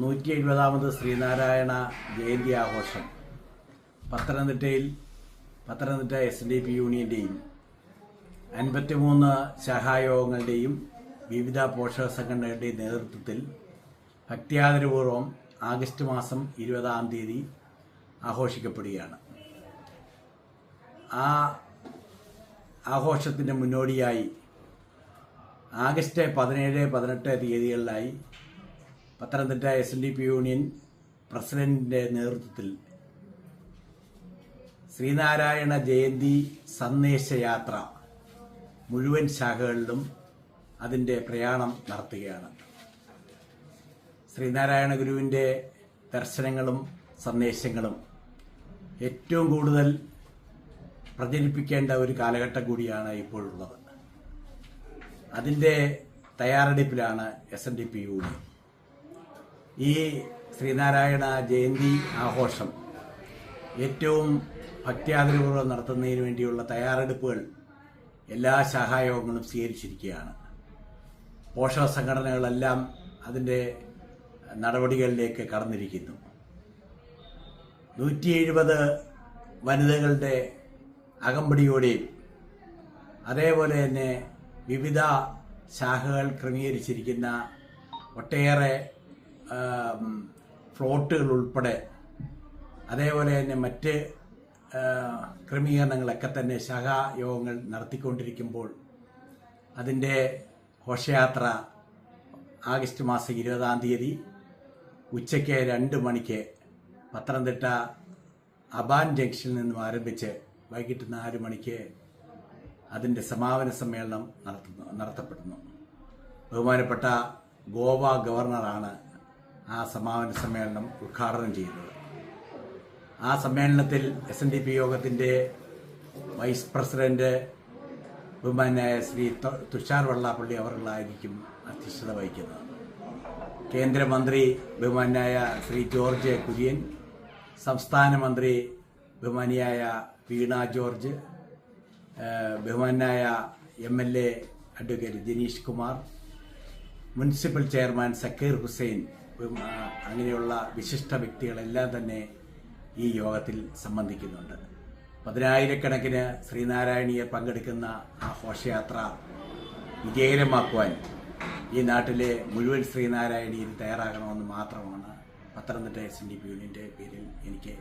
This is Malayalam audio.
നൂറ്റി എഴുപതാമത് ശ്രീനാരായണ ജയന്തി ആഘോഷം. പത്തനംതിട്ടയിൽ പത്തനംതിട്ട എസ് ഡി പി യൂണിയന്റെയും അൻപത്തിമൂന്ന് സഹായോഗങ്ങളുടെയും വിവിധ പോഷക സംഘടനകളുടെയും നേതൃത്വത്തിൽ ഭക്തിയാദരപൂർവം ആഗസ്റ്റ് മാസം ഇരുപതാം തീയതി ആഘോഷിക്കപ്പെടുകയാണ്. ആ ആഘോഷത്തിന് മുന്നോടിയായി ആഗസ്റ്റ് പതിനേഴ് പതിനെട്ട് തീയതികളിലായി Pathanamthitta S N D P union പ്രസിഡന്റിന്റെ നേതൃത്വത്തിൽ ശ്രീനാരായണ ജയന്തി സന്ദേശയാത്ര മുഴുവൻ ശാഖകളിലും അതിന്റെ പ്രയാണം നടത്തുകയാണ്. ശ്രീനാരായണ ഗുരുവിന്റെ ദർശനങ്ങളും സന്ദേശങ്ങളും ഏറ്റവും കൂടുതൽ പ്രചരിപ്പിക്കേണ്ട ഒരു കാലഘട്ടം കൂടിയാണ് ഇപ്പോഴുള്ളത്. അതിന്റെ തയ്യാറെടുപ്പിലാണ് S N D P union ഈ ശ്രീനാരായണ ജയന്തി ആഘോഷം ഏറ്റവും ഭക്തിയാദരപൂർവം നടത്തുന്നതിന് വേണ്ടിയുള്ള തയ്യാറെടുപ്പുകൾ എല്ലാ ശാഖായോഗങ്ങളും സ്വീകരിച്ചിരിക്കുകയാണ്. പോഷക സംഘടനകളെല്ലാം അതിന്റെ നടപടികളിലേക്ക് കടന്നിരിക്കുന്നു. നൂറ്റി എഴുപത് വനിതകളുടെ അകമ്പടിയോടെയും അതേപോലെ തന്നെ വിവിധ ശാഖകൾ ക്രമീകരിച്ചിരിക്കുന്ന ഒട്ടേറെ ഫ്ലോട്ടുകൾ ഉൾപ്പെടെ. അതേപോലെ തന്നെ മറ്റ് ക്രമീകരണങ്ങളൊക്കെ തന്നെ ശാഖായോഗങ്ങൾ നടത്തിക്കൊണ്ടിരിക്കുമ്പോൾ അതിന്റെ ഘോഷയാത്ര ആഗസ്റ്റ് മാസം ഇരുപതാം തീയതി ഉച്ചയ്ക്ക് രണ്ട് മണിക്ക് പത്തനംതിട്ട അബാൻ ജംഗ്ഷനിൽ നിന്നും ആരംഭിച്ച് വൈകിട്ട് നാല് മണിക്ക് അതിന്റെ സമാപന സമ്മേളനം നടത്തുന്നു നടത്തപ്പെടുന്നു. ബഹുമാനപ്പെട്ട ഗോവ ഗവർണറാണ് ആ സമാപന സമ്മേളനം ഉദ്ഘാടനം ചെയ്യുന്നത്. ആ സമ്മേളനത്തിൽ എസ് എൻ ഡി പി യോഗത്തിന്റെ വൈസ് പ്രസിഡന്റ് ബഹുമാനായ ശ്രീ തുഷാർ വെള്ളാപ്പള്ളി അവർകളായിരിക്കും അധ്യക്ഷത വഹിക്കുന്നത്. കേന്ദ്രമന്ത്രി ബഹുമാനായ ശ്രീ ജോർജ് കുര്യൻ സംസ്ഥാന മന്ത്രി ബഹുമാനിയായ വീണ ജോർജ് ബഹുമാനായ M L A advocate Janeesh Kumar municipal chairman Zakir Hussain അങ്ങനെയുള്ള വിശിഷ്ട വ്യക്തികളെല്ലാം തന്നെ ഈ യോഗത്തിൽ സംബന്ധിക്കുന്നുണ്ട്. പതിനായിരക്കണക്കിന് ശ്രീനാരായണീയെ പങ്കെടുക്കുന്ന ആ ഘോഷയാത്ര വിജയകരമാക്കുവാൻ ഈ നാട്ടിലെ മുഴുവൻ ശ്രീനാരായണീയൻ തയ്യാറാകണമെന്ന് മാത്രമാണ് Pathanamthitta S N D P യൂണിയന്റെ പേരിൽ എനിക്ക്